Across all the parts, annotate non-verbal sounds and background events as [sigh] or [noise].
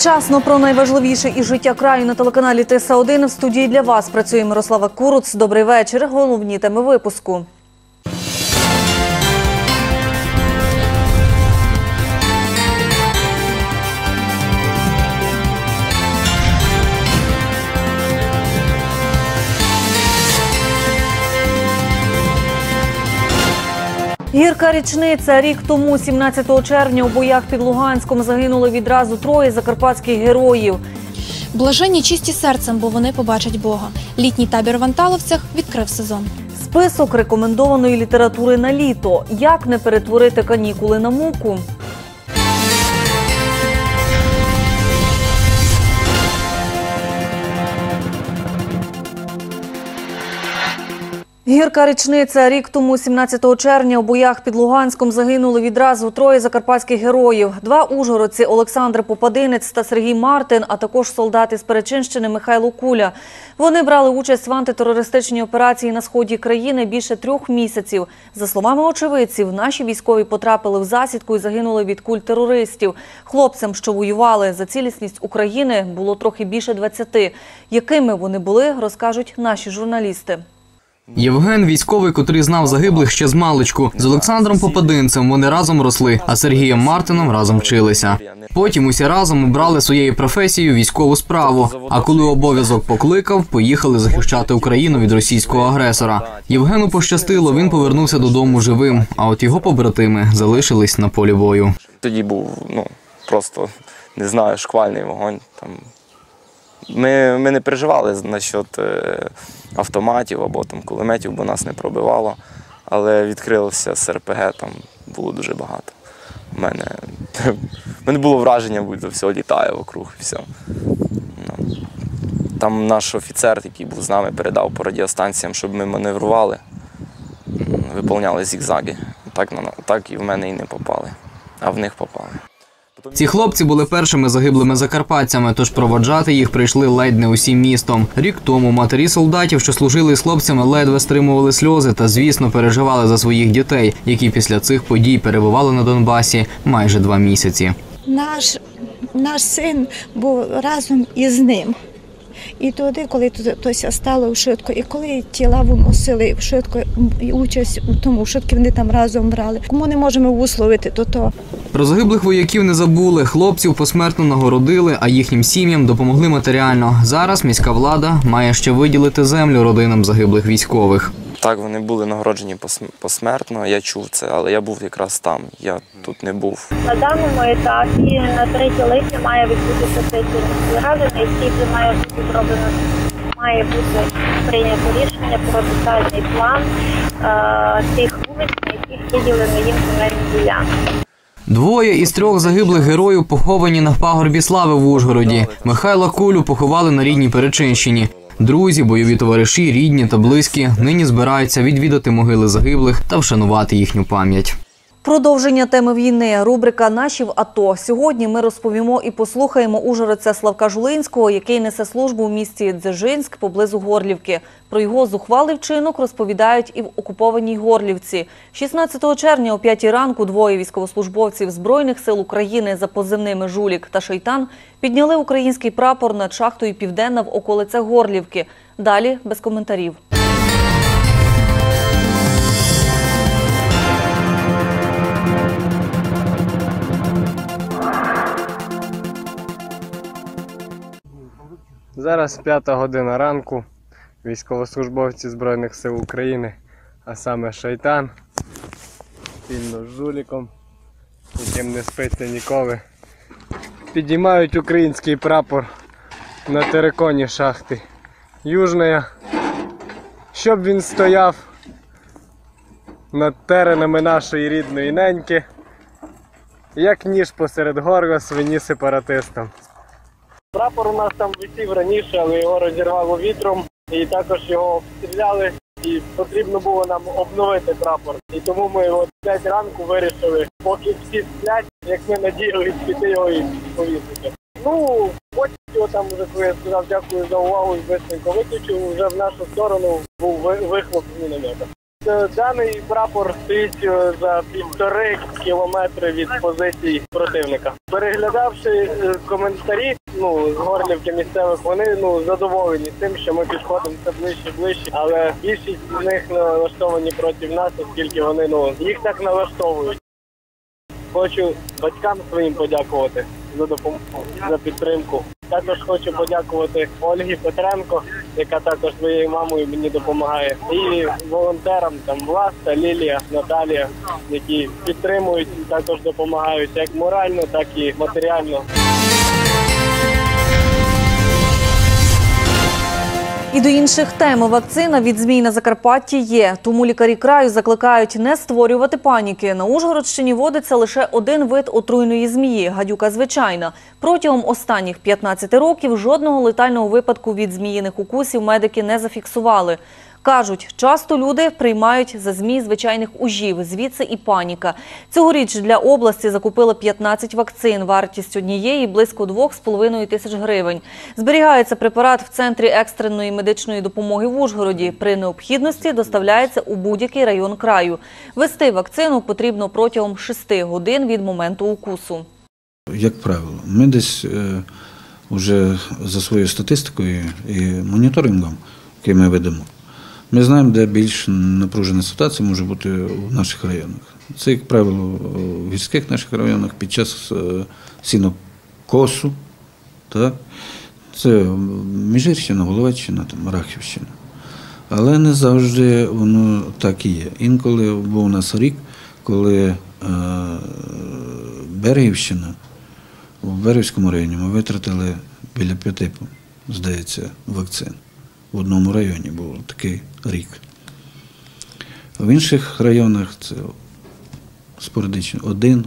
Вчасно про найважливіше і життя краю на телеканалі Тиса 1 в студії для вас працює Мирослава Куруц. Добрий вечір. Головні теми випуску. Гірка річниця. Рік тому, 17 червня, у боях під Луганськом загинули відразу троє закарпатських героїв. Блаженні чисті серцем, бо вони побачать Бога. Літній табір в Анталовцях відкрив сезон. Список рекомендованої літератури на літо. Як не перетворити канікули на муку? Гірка річниця. Рік тому, 17 червня, у боях під Луганськом загинули відразу троє закарпатських героїв. Два ужгородці Олександр Попадинець та Сергій Мартин, а також солдати з Перечинщини Михайло Куля. Вони брали участь в антитерористичній операції на сході країни більше трьох місяців. За словами очевидців, наші військові потрапили в засідку і загинули від куль терористів. Хлопцям, що воювали за цілісність України, було трохи більше 20. Якими вони були, розкажуть наші журналісти. Євген військовий, котрий знав загиблих ще з маличку. З Олександром Попадинцем вони разом росли, а Сергієм Мартином разом вчилися. Потім усі разом обрали своєю професією військову справу. А коли обов'язок покликав, поїхали захищати Україну від російського агресора. Євгену пощастило, він повернувся додому живим. А от його побратими залишились на полі бою. Тоді був ну, просто не знаю, шквальний вогонь. Там. Ми, ми не переживали насчет е, автоматів або там, кулеметів, бо нас не пробивало. Але відкрилося з РПГ, там було дуже багато. У мене, [laughs] мене було враження, будь-то все літає вокруг. Все. Ну. Там наш офіцер, який був з нами, передав по радіостанціям, щоб ми маневрували, виповняли зігзаги. Так, так і в мене і не попали, а в них попали. Ці хлопці були першими загиблими закарпатцями, тож проводжати їх прийшли ледь не усім містом. Рік тому матері солдатів, що служили з хлопцями, ледве стримували сльози та, звісно, переживали за своїх дітей, які після цих подій перебували на Донбасі майже два місяці. наш, наш син був разом із ним. І туди, коли тут стало стало швидко, і коли тіла виносили швидко і участь у тому, швидко вони там разом брали. Кому не можемо висловити, то то Про загиблих вояків не забули. Хлопців посмертно нагородили, а їхнім сім'ям допомогли матеріально. Зараз міська влада має ще виділити землю родинам загиблих військових. Так, вони були нагороджені посмертно, я чув це, але я був якраз там, я тут не був. На даному етапі на 3 липня має відбутися сесія міської ради, на якій має бути зроблено має бути прийнято рішення про детальний план е, тих вулиць, на яких виділено їм земельні ділянки. Двоє із трьох загиблих героїв поховані на пагорбі слави в Ужгороді. Михайла Кулю поховали на рідній Перечинщині. Друзі, бойові товариші, рідні та близькі нині збираються відвідати могили загиблих та вшанувати їхню пам'ять. Продовження теми війни. Рубрика Наші в АТО. Сьогодні ми розповімо і послухаємо ужгородця Славка Жулинського, який несе службу в місті Дзержинськ поблизу Горлівки. Про його зухвалий вчинок розповідають і в окупованій Горлівці. 16 червня о 5 ранку двоє військовослужбовців Збройних сил України за позивними Жулік та Шейтан підняли український прапор над шахтою Південна в околицях Горлівки. Далі без коментарів. Зараз п'ята година ранку. Військовослужбовці Збройних сил України, а саме Шайтан, спільно з жуліком, яким не спиться ніколи, підіймають український прапор на териконі шахти Южної, щоб він стояв над теренами нашої рідної неньки, як ніж посеред горла свині сепаратистам. Прапор у нас там висів раніше, але його розірвало вітром, і також його обстріляли. І потрібно було нам обновити прапор. І тому ми от 5 ранку вирішили, поки всі сплять, як ми надіялись піти його і повісити. Ну, потім його там вже коли я сказав дякую за увагу і швидко виключив, вже в нашу сторону був ви- вихлоп з міномета. Е, Даний прапор стоїть е, за півтори кілометри від позицій противника. Переглядавши е, коментарі, ну з горлівки місцевих, вони ну задоволені тим, що ми підходимо все ближче ближче, але більшість з них налаштовані проти нас, оскільки вони ну їх так налаштовують. Хочу батькам своїм подякувати за допомогу, за підтримку. Також хочу подякувати Ольгі Петренко, яка також своєю мамою мені допомагає, і волонтерам там Власта, Лілія, Наталія, які підтримують і також допомагають як морально, так і матеріально. І до інших тем вакцина від змій на Закарпатті є. Тому лікарі краю закликають не створювати паніки. На Ужгородщині водиться лише один вид отруйної змії гадюка звичайна. Протягом останніх 15 років жодного летального випадку від зміїних укусів медики не зафіксували. Кажуть, часто люди приймають за змій звичайних ужів, звідси і паніка. Цьогоріч для області закупили 15 вакцин. Вартість однієї близько 2,5 тисяч гривень. Зберігається препарат в центрі екстреної медичної допомоги в Ужгороді. При необхідності доставляється у будь-який район краю. Вести вакцину потрібно протягом 6 годин від моменту укусу. Як правило, ми десь е, вже за своєю статистикою і моніторингом, який ми ведемо, ми знаємо, де більш напружена ситуація може бути в наших районах. Це, як правило, в гірських наших районах під час е, сінокосу, так? це Міжирщина, Головеччина, там, Рахівщина. Але не завжди воно так і є. Інколи був у нас рік, коли е, Берегівщина, у Берегівському районі ми витратили біля п'яти, здається, вакцин. В одному районі був такий рік. В інших районах це спорадично один,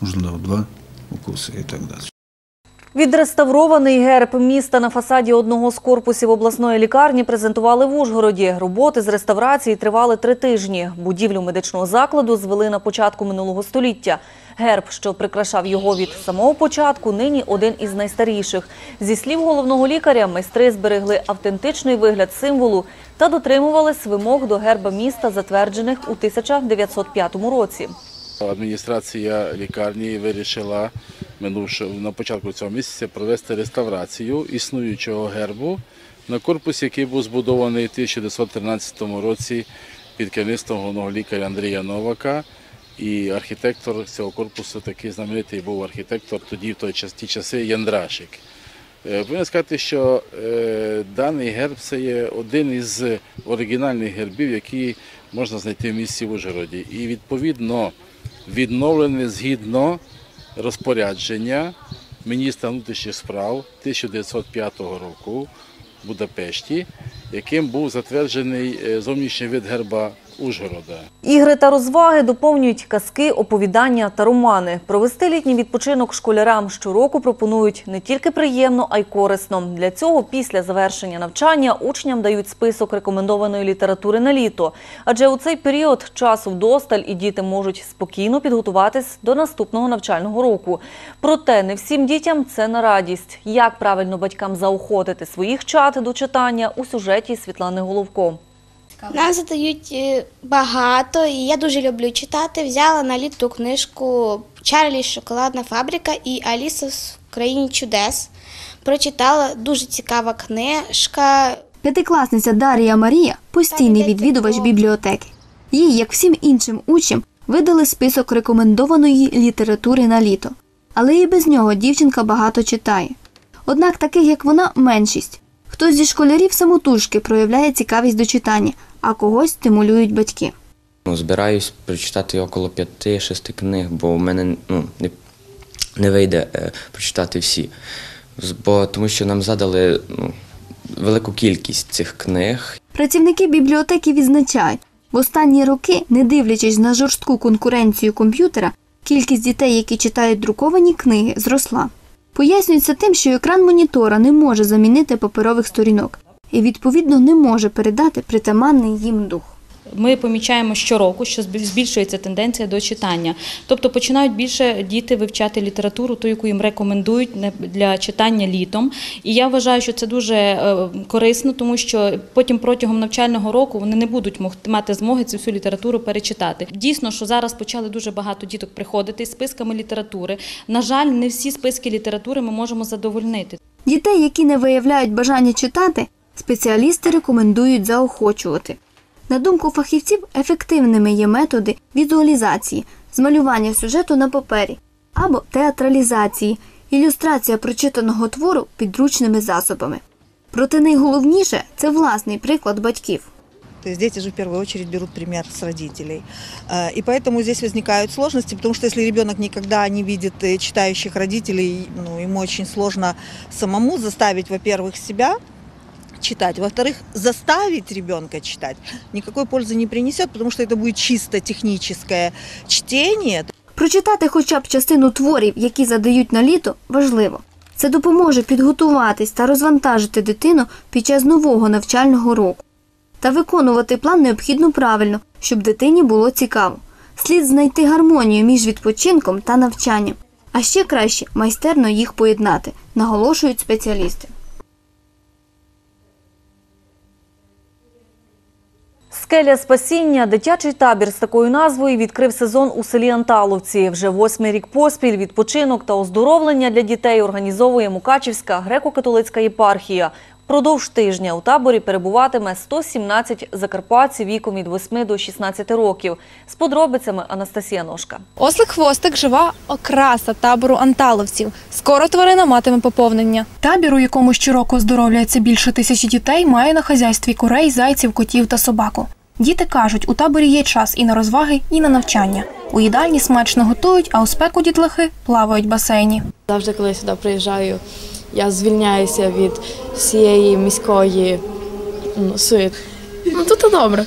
можливо, два укуси і так далі. Відреставрований герб міста на фасаді одного з корпусів обласної лікарні презентували в Ужгороді. Роботи з реставрації тривали три тижні. Будівлю медичного закладу звели на початку минулого століття. Герб, що прикрашав його від самого початку, нині один із найстаріших. Зі слів головного лікаря, майстри зберегли автентичний вигляд символу та дотримувались вимог до герба міста, затверджених у 1905 році. Адміністрація лікарні вирішила минувши на початку цього місяця провести реставрацію існуючого гербу на корпусі, який був збудований у 1913 році під керівництвом головного лікаря Андрія Новака. І архітектор цього корпусу такий знаменитий був архітектор тоді, в ті часи Яндрашик. Е, Повинен сказати, що е, даний герб це є один із оригінальних гербів, які можна знайти в місті в Ужгороді. І відповідно відновлений згідно розпорядження міністра внутрішніх справ 1905 року в Будапешті, яким був затверджений е, зовнішній вид герба Ужгорода. Ігри та розваги доповнюють казки, оповідання та романи. Провести літній відпочинок школярам щороку пропонують не тільки приємно, а й корисно. Для цього після завершення навчання учням дають список рекомендованої літератури на літо. Адже у цей період часу вдосталь і діти можуть спокійно підготуватись до наступного навчального року. Проте не всім дітям це на радість. Як правильно батькам заохотити своїх чат до читання у сюжеті Світлани Головко. Нам задають е, багато, і я дуже люблю читати. Взяла на літо книжку Чарлі Шоколадна фабрика і Аліса в країні чудес. Прочитала дуже цікава книжка. П'ятикласниця Дарія Марія постійний відвідувач бібліотеки. Їй, як всім іншим учням, видали список рекомендованої літератури на літо. Але і без нього дівчинка багато читає. Однак таких, як вона, меншість. Хтось зі школярів самотужки проявляє цікавість до читання, а когось стимулюють батьки. Ну, збираюсь прочитати около п'яти-шести книг, бо в мене ну, не, не вийде е, прочитати всі. Бо, тому що нам задали ну, велику кількість цих книг. Працівники бібліотеки відзначають, в останні роки, не дивлячись на жорстку конкуренцію комп'ютера, кількість дітей, які читають друковані книги, зросла. Пояснюється тим, що екран монітора не може замінити паперових сторінок і, відповідно, не може передати притаманний їм дух. Ми помічаємо щороку, що зб- збільшується тенденція до читання. Тобто починають більше діти вивчати літературу, ту, яку їм рекомендують для читання літом. І я вважаю, що це дуже е, корисно, тому що потім протягом навчального року вони не будуть мати змоги цю всю літературу перечитати. Дійсно, що зараз почали дуже багато діток приходити з списками літератури. На жаль, не всі списки літератури ми можемо задовольнити. Дітей, які не виявляють бажання читати, спеціалісти рекомендують заохочувати. На думку фахівців, ефективними є методи візуалізації, змалювання сюжету на папері або театралізації, ілюстрація прочитаного твору підручними засобами. Проте найголовніше це власний приклад батьків. То есть дети же в первую очередь берут пример с родителей. Э, И поэтому здесь возникают сложности, потому что если ребенок никогда не видит э, читающих родителей, ну, ему очень сложно самому заставить, во-первых, себя читать, во-вторых, заставить ребенка читать никакой пользы не принесет, потому что это будет чисто техническое чтение. Прочитати хоча б частину творів, які задають на літо, важливо. Це допоможе підготуватись та розвантажити дитину під час нового навчального року. Та виконувати план необхідно правильно, щоб дитині було цікаво. Слід знайти гармонію між відпочинком та навчанням. А ще краще майстерно їх поєднати, наголошують спеціалісти. Скеля спасіння, дитячий табір з такою назвою відкрив сезон у селі Анталовці. Вже восьмий рік поспіль відпочинок та оздоровлення для дітей організовує Мукачівська греко-католицька єпархія. Впродовж тижня у таборі перебуватиме 117 закарпатців віком від 8 до 16 років. З подробицями Анастасія Ножка. Ослик хвостик жива окраса табору анталовців. Скоро тварина матиме поповнення. Табір, у якому щороку оздоровлюється більше тисячі дітей, має на хазяйстві курей, зайців, котів та собаку. Діти кажуть, у таборі є час і на розваги, і на навчання. У їдальні смачно готують, а у спеку дітлахи плавають басейні. Завжди, коли я сюди приїжджаю, я звільняюся від всієї міської ну, суєти. Ну тут добре.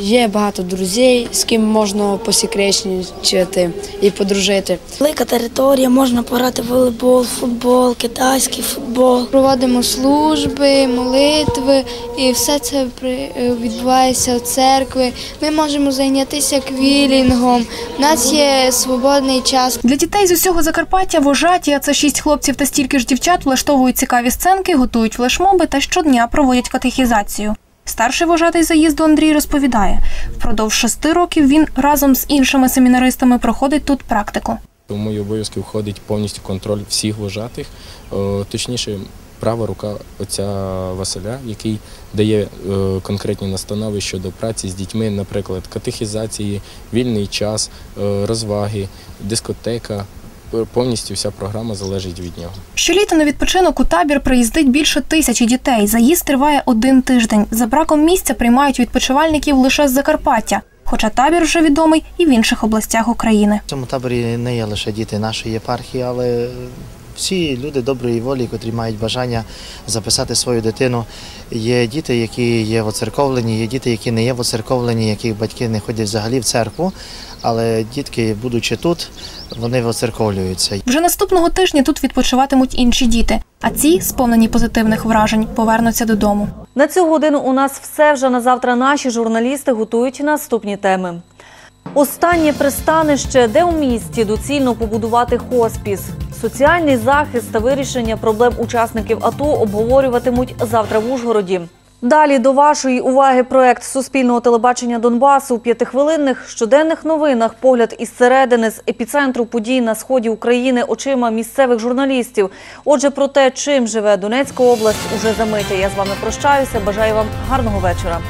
Є багато друзей, з ким можна посекретничати і подружити. Велика територія, можна пограти в волейбол, футбол, китайський футбол. Проводимо служби, молитви, і все це при- е, відбувається в церкві. Ми можемо зайнятися квілінгом. У нас є свободний час. Для дітей з усього Закарпаття вожаті, а це шість хлопців та стільки ж дівчат, влаштовують цікаві сценки, готують флешмоби та щодня проводять катехізацію. Старший вожатий заїзду Андрій розповідає, впродовж шести років він разом з іншими семінаристами проходить тут практику. У мої обов'язки входить повністю контроль всіх вожатих, точніше, права рука отця Василя, який дає е, конкретні настанови щодо праці з дітьми, наприклад, катехізації, вільний час, е, розваги, дискотека. Повністю вся програма залежить від нього. Щоліта на відпочинок у табір приїздить більше тисячі дітей. Заїзд триває один тиждень. За браком місця приймають відпочивальників лише з Закарпаття. Хоча табір вже відомий і в інших областях України. В цьому таборі не є лише діти нашої єпархії, але всі люди доброї волі, котрі мають бажання записати свою дитину. Є діти, які є воцерковлені, є діти, які не є воцерковлені, яких батьки не ходять взагалі в церкву. Але дітки, будучи тут, вони воцерковлюються. Вже наступного тижня тут відпочиватимуть інші діти, а ці, сповнені позитивних вражень, повернуться додому. На цю годину у нас все вже на завтра. Наші журналісти готують наступні теми. Останнє пристанище, де у місті доцільно побудувати хоспіс. Соціальний захист та вирішення проблем учасників АТО обговорюватимуть завтра в Ужгороді. Далі до вашої уваги проект Суспільного телебачення Донбасу у п'ятихвилинних щоденних новинах. Погляд із середини з епіцентру подій на сході України очима місцевих журналістів. Отже, про те, чим живе Донецька область, уже за мить. Я з вами прощаюся. Бажаю вам гарного вечора.